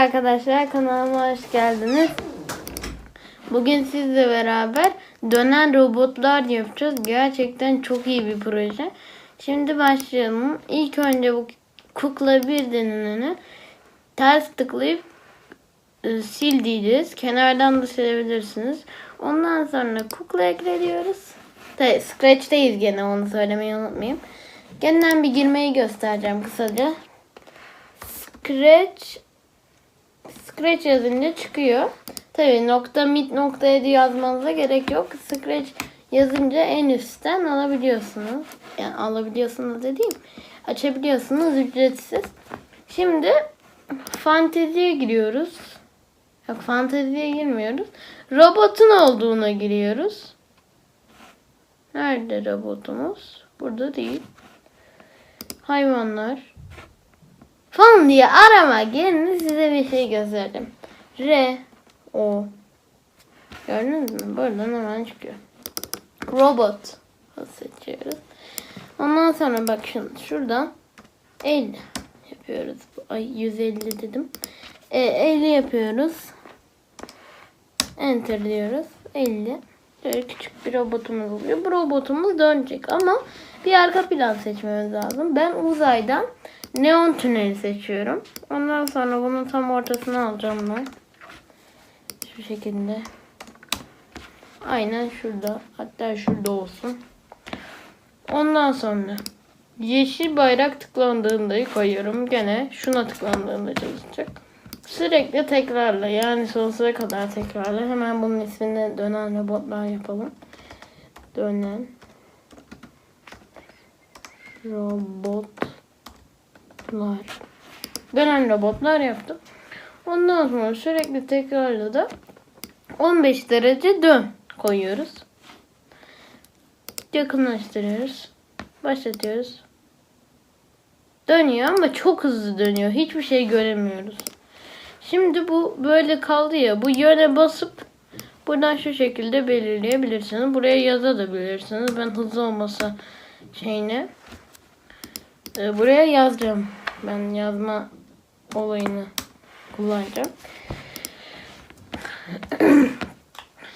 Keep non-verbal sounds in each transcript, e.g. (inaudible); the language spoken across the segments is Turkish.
arkadaşlar kanalıma hoş geldiniz. Bugün sizle beraber dönen robotlar yapacağız. Gerçekten çok iyi bir proje. Şimdi başlayalım. İlk önce bu kukla bir deneneni ters tıklayıp e, sil diyeceğiz. Kenardan da silebilirsiniz. Ondan sonra kukla ekliyoruz. Tabii Scratch'teyiz gene onu söylemeyi unutmayayım. Genel bir girmeyi göstereceğim kısaca. Scratch Scratch yazınca çıkıyor. Tabii nokta mit nokta edi yazmanıza gerek yok. Scratch yazınca en üstten alabiliyorsunuz. Yani alabiliyorsunuz dediğim açabiliyorsunuz ücretsiz. Şimdi fanteziye giriyoruz. Yok fanteziye girmiyoruz. Robotun olduğuna giriyoruz. Nerede robotumuz? Burada değil. Hayvanlar. Falan diye arama yerine size bir şey gösterdim. R O Gördünüz mü? Buradan hemen çıkıyor. Robot seçiyoruz. Ondan sonra bak şunu şuradan 50 yapıyoruz. Ay 150 dedim. E, 50 yapıyoruz. Enter diyoruz. 50. Böyle küçük bir robotumuz oluyor. Bu robotumuz dönecek ama bir arka plan seçmemiz lazım. Ben uzaydan neon tüneli seçiyorum. Ondan sonra bunu tam ortasına alacağım ben. Şu şekilde. Aynen şurada. Hatta şurada olsun. Ondan sonra yeşil bayrak tıklandığında koyuyorum. Gene şuna tıklandığında çalışacak. Sürekli tekrarla yani sonsuza kadar tekrarla. Hemen bunun ismini dönen robotlar yapalım. Dönen robotlar. Dönen robotlar yaptım. Ondan sonra sürekli tekrarla da 15 derece dön koyuyoruz. Yakınlaştırıyoruz. Başlatıyoruz. Dönüyor ama çok hızlı dönüyor. Hiçbir şey göremiyoruz. Şimdi bu böyle kaldı ya. Bu yöne basıp buradan şu şekilde belirleyebilirsiniz. Buraya yazabilirsiniz. Ben hızlı olmasa şeyine e, buraya yazacağım. Ben yazma olayını kullanacağım. (clears throat)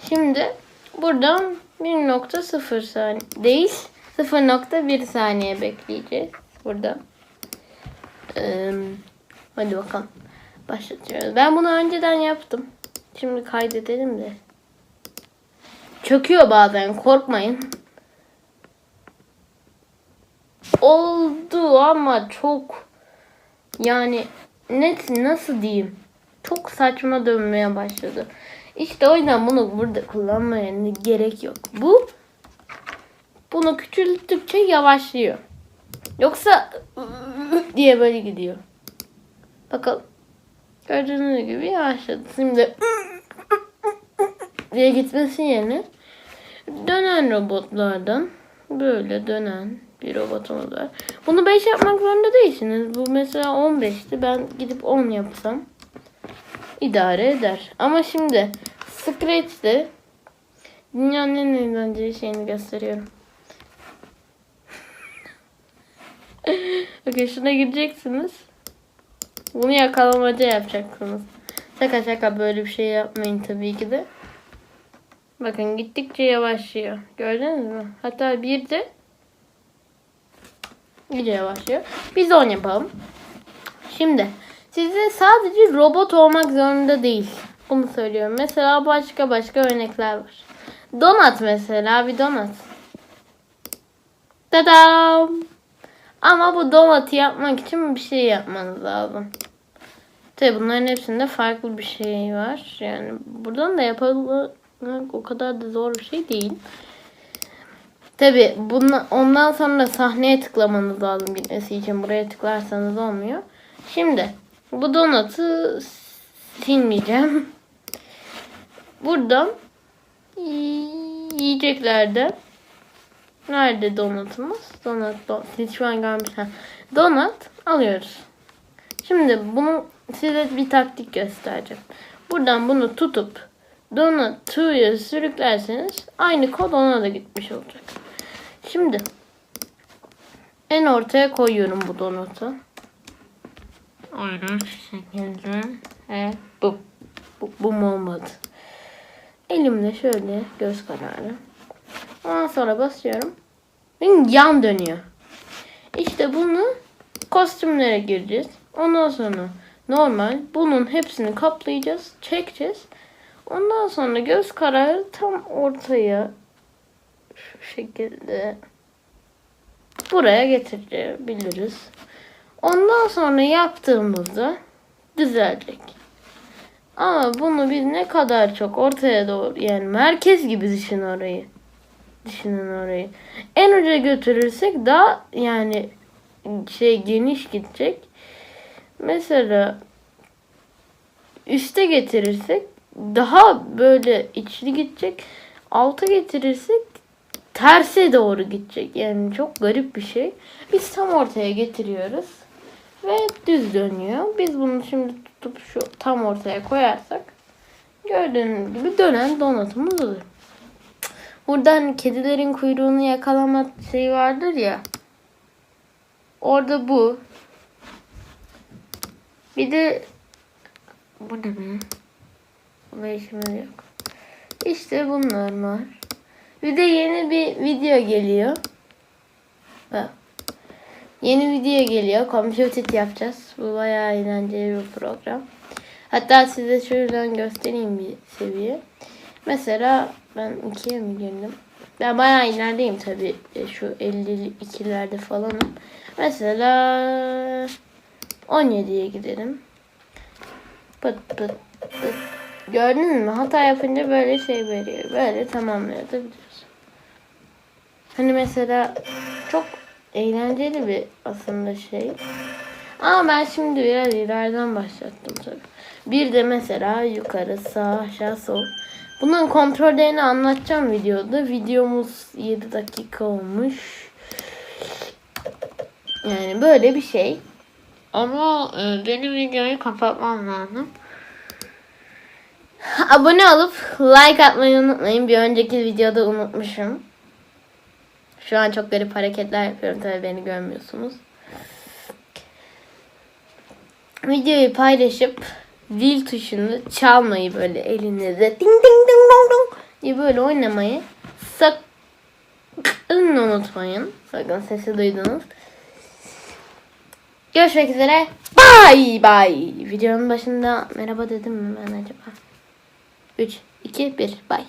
Şimdi buradan 1.0 saniye değil 0.1 saniye bekleyeceğiz. Burada. Ee, hadi bakalım. Başlatıyoruz. Ben bunu önceden yaptım. Şimdi kaydedelim de. Çöküyor bazen korkmayın. Oldu ama çok yani net nasıl diyeyim? Çok saçma dönmeye başladı. İşte o yüzden bunu burada kullanmaya gerek yok. Bu bunu küçülttükçe yavaşlıyor. Yoksa (laughs) diye böyle gidiyor. Bakalım. Gördüğünüz gibi yavaşladı. Şimdi (laughs) diye gitmesi yerine dönen robotlardan böyle dönen bir robotumuz var. Bunu 5 yapmak zorunda değilsiniz. Bu mesela 15'ti. Ben gidip 10 yapsam idare eder. Ama şimdi Scratch'te dünyanın en eğlenceli şeyini gösteriyorum. (laughs) Bakın şuna gireceksiniz. Bunu yakalamaca yapacaksınız. Şaka şaka böyle bir şey yapmayın tabii ki de. Bakın gittikçe yavaşlıyor. Gördünüz mü? Hatta bir de iyice yavaşlıyor. Biz de onu yapalım. Şimdi size sadece robot olmak zorunda değil. Bunu söylüyorum. Mesela başka başka örnekler var. Donat mesela bir donat. Tadam. Ama bu donatı yapmak için bir şey yapmanız lazım. Tabi bunların hepsinde farklı bir şey var. Yani buradan da yapılmak o kadar da zor bir şey değil. Tabi ondan sonra sahneye tıklamanız lazım gitmesi için. Buraya tıklarsanız olmuyor. Şimdi bu donatı silmeyeceğim. Buradan yiyeceklerde nerede donatımız? Donat, donat. Siz şu an görmüşsünüz. Donat alıyoruz. Şimdi bunu size bir taktik göstereceğim. Buradan bunu tutup donut to'ya sürüklerseniz aynı kod ona da gitmiş olacak. Şimdi en ortaya koyuyorum bu donutu. Aynen şu şekilde. He, bu. Bu, bu mu olmadı. Elimle şöyle göz kararı. Ondan sonra basıyorum. Benim yan dönüyor. İşte bunu kostümlere gireceğiz. Ondan sonra normal bunun hepsini kaplayacağız. Çekeceğiz. Ondan sonra göz kararı tam ortaya şu şekilde buraya getirebiliriz. Ondan sonra yaptığımızda düzelecek. Ama bunu biz ne kadar çok ortaya doğru yani merkez gibi düşün orayı. Düşünün orayı. En uca götürürsek daha yani şey geniş gidecek. Mesela üste getirirsek daha böyle içli gidecek. Alta getirirsek terse doğru gidecek. Yani çok garip bir şey. Biz tam ortaya getiriyoruz. Ve düz dönüyor. Biz bunu şimdi tutup şu tam ortaya koyarsak gördüğünüz gibi dönen donatımız olur. Buradan kedilerin kuyruğunu yakalama şeyi vardır ya. Orada bu. Bir de bu ne be? Buna işimiz yok. İşte bunlar var. Bir de yeni bir video geliyor. Yeni video geliyor. Computed yapacağız. Bu bayağı eğlenceli bir program. Hatta size şuradan göstereyim bir seviye. Mesela ben ikiye mi girdim? Ben bayağı ilerideyim tabii. E, Şu 52'lerde falanım. Mesela 17'ye gidelim. Pıt pıt pıt. Gördün mü? Hata yapınca böyle şey veriyor. Böyle tamamlayabiliyoruz. Hani mesela çok eğlenceli bir aslında şey. Ama ben şimdi biraz ileriden başlattım tabii. Bir de mesela yukarı, sağ, aşağı, sol. Bunun kontrollerini anlatacağım videoda. Videomuz 7 dakika olmuş. Yani böyle bir şey. Ama e, benim videoyu kapatmam lazım. Abone olup like atmayı unutmayın. Bir önceki videoda unutmuşum. Şu an çok garip hareketler yapıyorum. Tabii beni görmüyorsunuz. Videoyu paylaşıp zil tuşunu çalmayı böyle elinizde ding ding ding dong dong diye böyle oynamayı sakın unutmayın. Sakın sesi duydunuz. Görüşmek üzere. Bye bye. Videonun başında merhaba dedim mi ben acaba? 3, 2, 1. Bye.